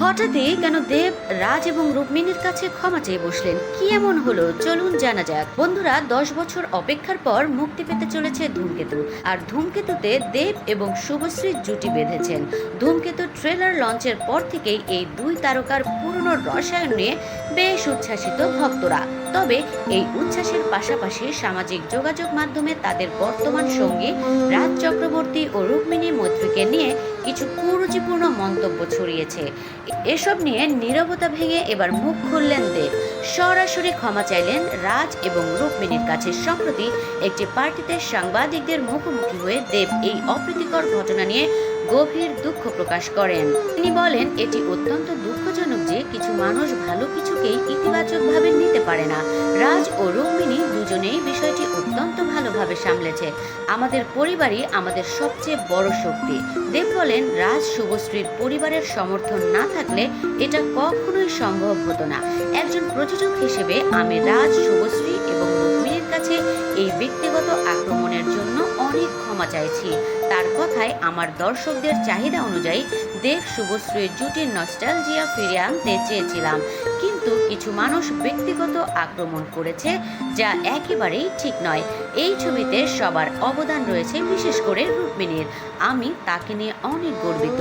হঠাৎই কেন দেব, রাজ এবং রুক্মিণীর কাছে ক্ষমা চেয়ে বসলেন। কি এমন হলো? চলুন জানা যাক। বন্ধুরা, দশ বছর অপেক্ষার পর মুক্তি পেতে চলেছে ধূমকেতু। আর ধূমকেতুতে দেব এবং শুভশ্রীর জুটি বেঁধেছেন। ধূমকেতু ট্রেলার লঞ্চের পর থেকেই এই দুই তারকার পুরনো রসায়ন নিয়ে বেশ উচ্ছ্বাসিত ভক্তরা। তবে এই উচ্ছ্বাসের পাশাপাশি সামাজিক যোগাযোগ মাধ্যমে তাদের বর্তমান সঙ্গী রাজ চক্রবর্তী ও রুক্মিণী মৈত্রীকে নিয়ে কিছু কুরুচিপূর্ণ মন্তব্য ছড়িয়েছে। এসব নিয়ে নীরবতা ভেঙে এবার মুখ খুললেন দেব। সরাসরি ক্ষমা চাইলেন রাজ এবং রুক্মিণীর কাছে সম্প্রতি একটি পার্টিতে সাংবাদিকদের মুখোমুখি হয়ে দেব এই অপ্রীতিকর ঘটনা নিয়ে গভীর দুঃখ প্রকাশ করেন। তিনি বলেন, এটি অত্যন্ত দুঃখজনক যে কিছু মানুষ ভালো কিছুকেই ইতিবাচকভাবে নিতে পারে না। রাজ ও রুক্মিণী দুজনেই ভালোভাবে সামলেছে? আমাদের পরিবারই আমাদের সবচেয়ে বড় শক্তি। দেব বলেন, রাজ শুভশ্রীর পরিবারের সমর্থন না থাকলে এটা কখনোই সম্ভব হতো না। একজন প্রযোজক হিসেবে আমি রাজ শুভশ্রী এবং রুক্মিণীর কাছে এই ব্যক্তিগত আক্রমণের জন্য অনেক ক্ষমা চাইছি। তার কথায় আমার দর্শকদের চাহিদা অনুযায়ী দেব শুভশ্রীর জুটির নস্টালজিয়া ফিরিয়ে আনতে চেয়েছিলাম। কিন্তু কিছু মানুষ ব্যক্তিগত আক্রমণ করেছে যা একেবারেই ঠিক নয়। এই ছবিতে সবার অবদান রয়েছে বিশেষ করে রুক্মিণীর। আমি তাকে নিয়ে অনেক গর্বিত।